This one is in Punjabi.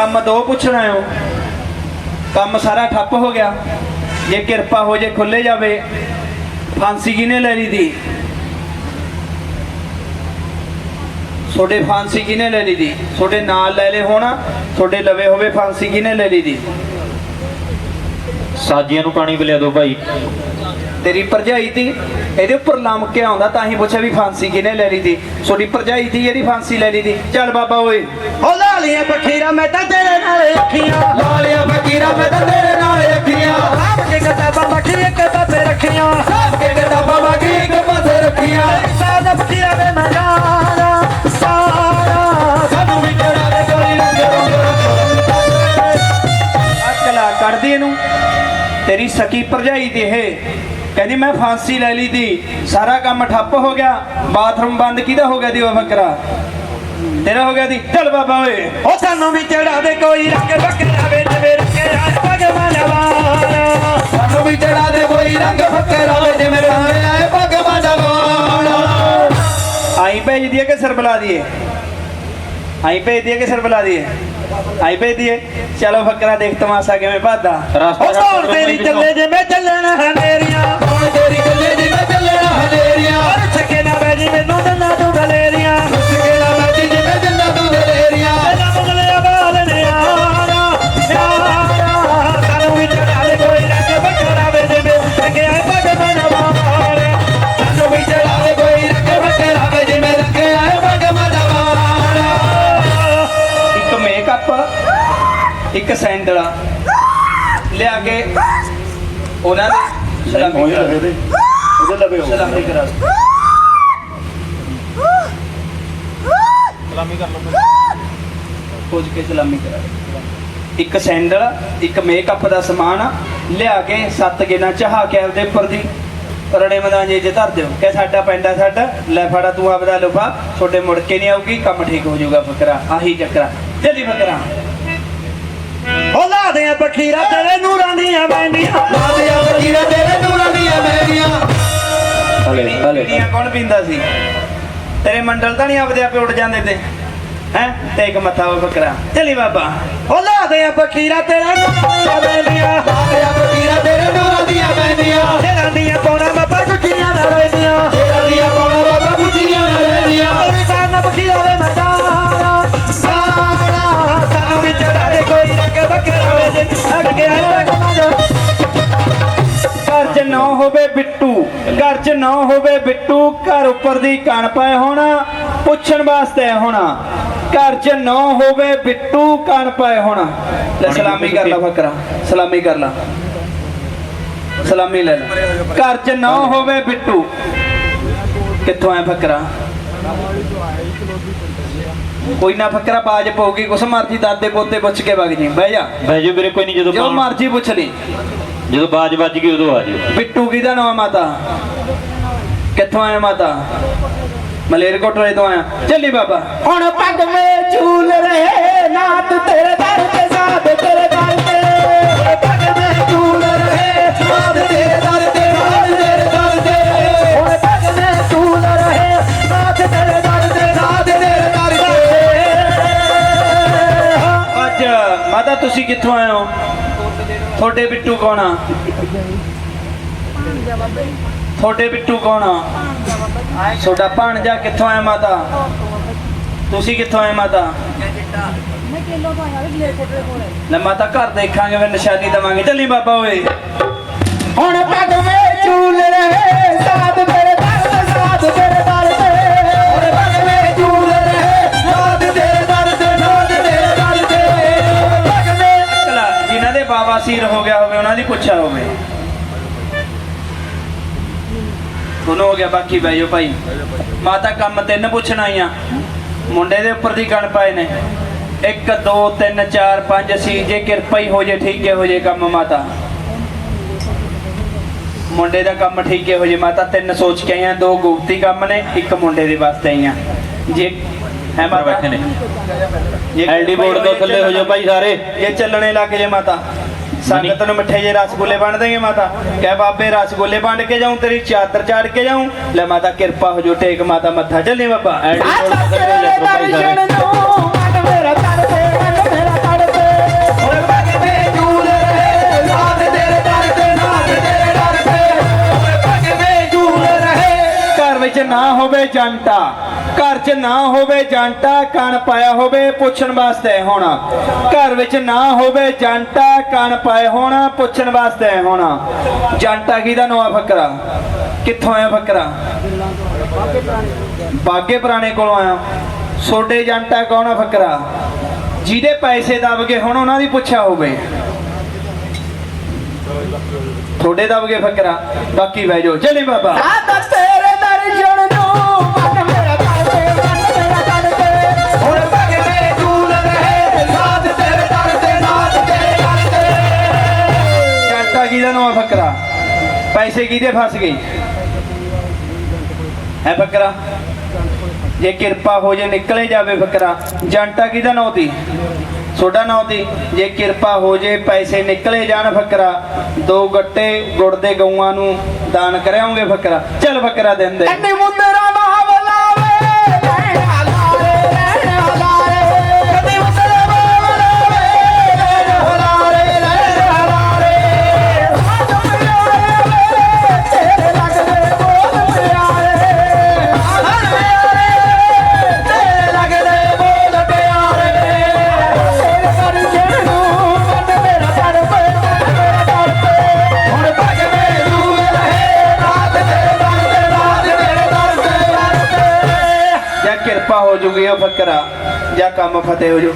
ਕੰਮ ਦੋ ਪੁੱਛਣਾ ਹੋ ਕੰਮ ਸਾਰਾ ਠੱਪ ਹੋ ਗਿਆ। ਜੇ ਕਿਰਪਾ ਹੋ ਜੇ ਖੁੱਲੇ ਜਾਵੇ, ਫਾਂਸੀ ਕਿਨੇ ਲੈ ਲਈ ਦੀ? ਤੁਹਾਡੇ ਫਾਂਸੀ ਕਿਨੇ ਲੈ ਲਈ ਦੀ? ਤੁਹਾਡੇ ਨਾਲ ਲੈ ਲੈ ਹੋਣਾ, ਤੁਹਾਡੇ ਲਵੇ ਹੋਵੇ ਫਾਂਸੀ ਕਿਨੇ ਲੈ ਲਈ ਦੀ? ਸਾਜੀਆਂ ਨੂੰ ਪਾਣੀ ਪਿਲਾ ਦਿਓ ਭਾਈ। ਤੇਰੀ ਭਰਜਾਈ ਤੀ ਇਹਦੇ ਉੱਪਰ ਲੰਮ ਕੇ ਆਉਂਦਾ ਤਾਂ ਹੀ ਪੁੱਛਿਆ ਵੀ ਫਾਂਸੀ ਕਿਨੇ ਲੈ ਲਈ ਦੀ ਤੁਹਾਡੀ ਭਰਜਾਈ ਤੀ ਜਿਹੜੀ ਫਾਂਸੀ ਲੈ ਲਈ ਦੀ ਚੱਲ ਬਾਬਾ ਓਏ। ਉਹ ਲਾਲੀਆਂ ਪਖੀਰਾ ਮੈਂ ਤਾਂ ਤੇਰੇ ਨਾਲ ਅੱਖੀਆਂ ਲਾਲਿਆ ਫਕੀਰਾ ਮੈਂ ਤਾਂ ਤੇਰੇ ਨਾਲ ਅੱਖੀਆਂ ਆਪ ਕੇ ਕਿਤਾਬਾਂ ਮੱਖੀਆਂ ਕਿਤਾਬਾਂ ਰੱਖੀਆਂ। ਸਾਬ ਕੇ ਕਿਤਾਬਾਂ ਸਕੀ ਭਰਜਾਈ ਦੀ ਇਹ। ਕਹਿੰਦੀ ਮੈਂ ਫਾਂਸੀ ਲੈ ਲਈ ਦੀ। ਸਾਰਾ ਕੰਮ ਠੱਪ ਹੋ ਗਿਆ। ਬਾਥਰੂਮ ਬੰਦ ਕਿਹਦਾ ਹੋ ਗਿਆ ਦੀ ਉਹ ਫਕਰਾ ਤੇਰਾ ਹੋ ਗਿਆ ਦੀ। ਚੱਲ ਬਾਬਾ ਓਏ। ਉਹ ਸਾਨੂੰ ਵੀ ਚੜਾ ਦੇ ਕੋਈ ਰੰਗ ਬੱਕਰਾ ਵੇ ਜਿਵੇਂ ਰੱਖਿਆ ਭਗਵਾਨ। ਵਾਲਾ ਸਾਨੂੰ ਵੀ ਚੜਾ ਦੇ ਕੋਈ ਰੰਗ ਫਕਰਾ ਵੇ ਜਿਵੇਂ ਰਾਣੇ ਆਏ ਭਗਵਾਨ। ਜਵਾਨ ਆਈ ਭੇਜ ਦੀਏ ਕਿ ਸਰ ਬੁਲਾ ਦੀਏ ਆਈ ਭੇਜ ਦੀਏ ਕਿ ਸਰ ਬੁਲਾ ਦੀਏ ਆਈ ਭੇਜ ਦੀਏ ਚਲੋ ਫਕਰਾ ਦੇਖ ਤਮਾਸ਼ਾ ਕਿਵੇਂ ਭੱਦਾ ਉਹ ਤੇਰੀ ਚੱਲੇ ਜਿਵੇਂ ਚੱਲਣਾ ਹਨੇਰੀਆਂ। ਹੁਣ ਤੇਰੀ ਗੱਲੇ ਜਿਵੇਂ ਚੱਲਣਾ ਹਨੇਰੀਆਂ। ਇੱਕ ਸੈਂਡਲ ਲਿਆ ਕੇ ਉਹਨਾਂ ਦੇ ਸਲਾਮੀ ਕਰਾ ਉਹਦੇ ਲਵੇ ਹੋ ਸਲਾਮੀ ਕਰਾ ਸਲਾਮੀ ਕਰ ਲਓ ਖੋਜ ਕੇ ਸਲਾਮੀ ਕਰਾ ਇੱਕ ਸੈਂਡਲ ਇੱਕ ਮੇਕਅਪ ਦਾ ਸਮਾਨ ਲਿਆ ਕੇ ਸੱਤ ਗਿਨਾ ਚਾਹ ਕੇ ਆਪਦੇ ਉੱਪਰ ਦੀ ਰੜੇ ਮਦਾਂਜੇ ਜੇ ਧਰ ਦਿਓ। ਕਿ ਸਾਡਾ ਪੈਂਡਾ ਸਾਡਾ ਲੈ ਫੜਾ ਤੂੰ ਆਪਦਾ ਲੁਫਾ ਤੁਹਾਡੇ ਮੁੜ ਕੇ ਨਹੀਂ ਆਊਗੀ ਕੰਮ ਠੀਕ ਹੋ ਜਾਊਗਾ ਫਕਰਾ ਆਹੀ ਚੱਕਰਾ। ਜਲਦੀ ਫਕਰਾ ਉਹ ਲਾ ਦੇ ਪਖੀਰਾ ਤੇਰੇ ਨੂਰਾਂ ਦੀਆਂ ਵੈਂਦੀਆਂ ਲਾਦਿਆ ਵਕੀਰਾ ਤੇਰੇ ਨੂਰਾਂ ਦੀਆਂ ਮਹਿੰਦੀਆਂ ਹਲੇ ਹਲੇ। ਬੀੜੀਆਂ ਕੌਣ ਪੀਂਦਾ ਸੀ? ਤੇਰੇ ਮੰਡਲ ਤਾਂ ਨਹੀਂ ਆਪਦੇ ਆਪੇ ਉੱਡ ਜਾਂਦੇ ਤੇ। ਹੈ? ਤੇ ਇੱਕ ਮੱਥਾ ਉਹ ਫਕਰਾ ਚਲੀ ਬਾਬਾ। ਉਹ ਲਾ ਦੇ ਪਖੀਰਾ ਤੇਰੇ ਨੂਰਾਂ ਦੀਆਂ ਵੈਂਦੀਆਂ ਲਾਦਿਆ ਵਕੀਰਾ ਤੇਰੇ ਨੂਰਾਂ ਦੀਆਂ ਮਹਿੰਦੀਆਂ ਤੇਰਾਂ ਦੀਆਂ ਪੌਣਾ ਬਾਬਾ ਗੁੱਟੀਆਂ ਨਾ ਹੋਵੇ ਬਿੱਟੂ ਘਰ 'ਚ ਨਾ ਹੋਵੇ ਬਿੱਟੂ ਘਰ ਉੱਪਰ ਦੀ ਕਣ ਪਏ ਹੋਣਾ ਪੁੱਛਣ ਵਾਸਤੇ ਹੋਣਾ। ਘਰ 'ਚ ਨਾ ਹੋਵੇ ਬਿੱਟੂ ਕਣ ਪਏ ਹੋਣਾ। ਲੈ ਸਲਾਮੀ ਕਰ ਲਾ ਫਕਰਾ ਸਲਾਮੀ ਕਰ ਲਾ। ਸਲਾਮੀ ਲੈ ਲੈ। ਘਰ 'ਚ ਨਾ ਹੋਵੇ ਬਿੱਟੂ। ਕਿੱਥੋਂ ਆਇਆ ਫਕਰਾ ਕੋਈ ਨਾ ਫਕਰਾ ਬਾਜ ਪਊਗੀ ਕੁਛ ਮਰਜ਼ੀ ਦਾਦੇ ਪੋਤੇ ਪੁੱਛ ਕੇ ਵਗ ਜੀ। ਬਹਿ ਜਾ। ਬਹਿ ਜਾਓ ਵੀਰੇ ਕੋਈ ਨਹੀਂ ਜਦੋਂ ਜੋ ਮਰਜ਼ੀ ਪੁੱਛ ਲਈ। ਜਦੋਂ ਬਾਜ ਵੱਜ ਗਈ ਉਦੋਂ ਆ ਜਾਓ। ਬਿੱਟੂ ਕਿਹਦਾ ਨਾਮ ਮਾਤਾ? ਕਿੱਥੋਂ ਆਇਆ ਮਾਤਾ? ਮਲੇਰਕੋਟਲੇ ਤੋਂ ਆਇਆ। ਚੱਲੀ ਬਾਬਾ। ਹੁਣ ਪੱਗ ਮੇ ਝੂਲ ਰਹੇ ਨਾਤ ਤੇਰੇ ਦਰ ਤੇ ਸਾਧ ਤੇਰੇ ਦਰ ਤੁਹਾਡੇ ਬਿੱਟੂ ਕੌਣ ਆ? ਤੁਹਾਡੇ ਬਿੱਟੂ ਕੌਣ ਆ? ਤੁਹਾਡਾ ਭਾਣਜਾ ਕਿੱਥੋਂ ਆਇਆ ਮਾਤਾ? ਤੁਸੀਂ ਕਿੱਥੋਂ ਆਏ ਮਾਤਾ? ਮੈਂ ਕਿਲੋ ਤੋਂ ਆਇਆ ਵੀ ਕੋਟੇ ਕੋਲੇ ਲੈ ਮਾਤਾ ਘਰ ਦੇਖਾਂਗੇ, ਫਿਰ ਨਿਸ਼ਾਨੀ ਦਵਾਂਗੇ। ਚੱਲੀ ਬਾਬਾ ਓਏ। ਹੁਣ ਪੱਗ ਮੇ ਝੂਲ ਰਹੇ, ਸਾਧ ਦੇ ਬਾਬਾ ਸੀਰ ਹੋ ਗਿਆ ਹੋਵੇ ਉਹਨਾਂ ਦੀ ਪੁੱਛਿਆ ਹੋਵੇ। ਤੁਹਾਨੂੰ ਹੋ ਗਿਆ ਬਾਕੀ ਬਹਿ ਜਾਓ ਭਾਈ। ਮਾਤਾ ਕੰਮ ਤਿੰਨ ਪੁੱਛਣ ਆਈਆਂ। ਮੁੰਡੇ ਦੇ ਉੱਪਰ ਦੀ ਗਣ ਪਾਏ ਨੇ। 1 2 3 4 5 ਸੀ ਜੇ ਕਿਰਪਾ ਹੀ ਹੋ ਜੇ ਠੀਕ ਹੈ ਹੋ ਜੇ ਕੰਮ ਮਾਤਾ। ਮੁੰਡੇ ਦਾ ਕੰਮ ਠੀਕ ਹੈ ਹੋ ਜੇ ਮਾਤਾ ਤਿੰਨ ਸੋਚ ਕੇ ਆਈਆਂ ਦੋ ਗੁਪਤੀ ਕੰਮ ਨੇ ਇੱਕ ਮੁੰਡੇ ਦੇ ਵਾਸਤੇ ਆਈਆਂ। ਜੇ ਹੈ ਮਾਤਾ? ਬੈਠੇ ਨੇ। ਜੇ ਐਲਡੀ ਬੋਰਡ ਤੋਂ ਜੇ ਥੱਲੇ ਹੋ ਜਾਓ ਭਾਈ ਸਾਰੇ। ਇਹ ਚੱਲਣੇ ਲੱਗ ਜੇ ਮਾਤਾ। ਸੰਗਤ ਨੂੰ ਮਿੱਠੇ ਜੇ ਰਸਗੁੱਲੇ ਬਣ ਦੇਂਗੇ ਮਾਤਾ। ਕਹਿ ਬਾਬੇ ਰਸਗੁੱਲੇ ਬਣ ਕੇ ਜਾਉਂ ਤੇਰੀ ਚਾਦਰ ਚਾੜ ਕੇ ਜਾਉਂ ਲੈ ਮਾਤਾ ਕਿਰਪਾ ਹੋ ਜੋ ਟੇਕ ਮਾਤਾ ਮੱਥਾ ਚੱਲੇ ਬਾਬਾ। ਘਰ ਵਿੱਚ ਨਾ ਹੋਵੇ ਜੰਟਾ ਘਰ 'ਚ ਨਾ ਹੋਵੇ ਜੰਟਾ ਕਣ ਪਾਇਆ ਹੋਵੇ ਪੁੱਛਣ ਵਾਸਤੇ ਹੋਣਾ। ਘਰ ਵਿੱਚ ਨਾ ਹੋਵੇ ਜੰਟਾ ਕਣ ਪਾਏ ਹੋਣਾ, ਪੁੱਛਣ ਵਾਸਤੇ ਹੋਣਾ। ਜੰਟਾ ਕਿਹਦਾ ਨਵਾਂ ਫਕਰਾ? ਕਿੱਥੋਂ ਆਇਆ ਫਕਰਾ? ਬਾਗੇ ਪੁਰਾਣੇ ਕੋਲੋਂ ਆਇਆ। ਸੋਡੇ ਜੰਟਾ ਕੌਣ ਆ ਫਕਰਾ? ਜਿਹਦੇ ਪੈਸੇ ਦਬ ਗਏ ਹੁਣ, ਉਹਨਾਂ ਦੀ ਪੁੱਛਿਆ ਹੋਵੇ। ਥੋੜੇ ਦਬ ਗਏ ਫਕਰਾ। ਬਾਕੀ ਬਹਿ ਜਾਓ। ਚਲੇ ਬਾਬਾ। ਪੈਸੇ ਕਿਹਦੇ ਫਸ ਗਏ? ਹੈ ਫਕਰਾ ਜੇ ਕਿਰਪਾ ਹੋ ਜੇ ਨਿਕਲੇ ਜਾਵੇ ਫਕਰਾ ਜੰਟਾ ਕਿਹਦਾ ਨਾਂ ਤੀ ਤੁਹਾਡਾ ਨਾਂ ਤੀ ਜੇ ਕਿਰਪਾ ਹੋ ਜੇ ਪੈਸੇ ਨਿਕਲੇ ਜਾਣ ਫਕਰਾ ਦੋ ਗੱਟੇ ਗੁੜ ਦੇ ਗਊਆਂ ਨੂੰ ਦਾਨ ਕਰਿਆਉਂਗੇ ਫਕਰਾ ਚੱਲ ਫਕਰਾ ਦਿੰਦੇ ਦਰ ਤੇ ਜਾਂ ਫਕਰਾ ਜਾਂ ਕੰਮ ਫਤਿਹ ਹੋ ਜੂ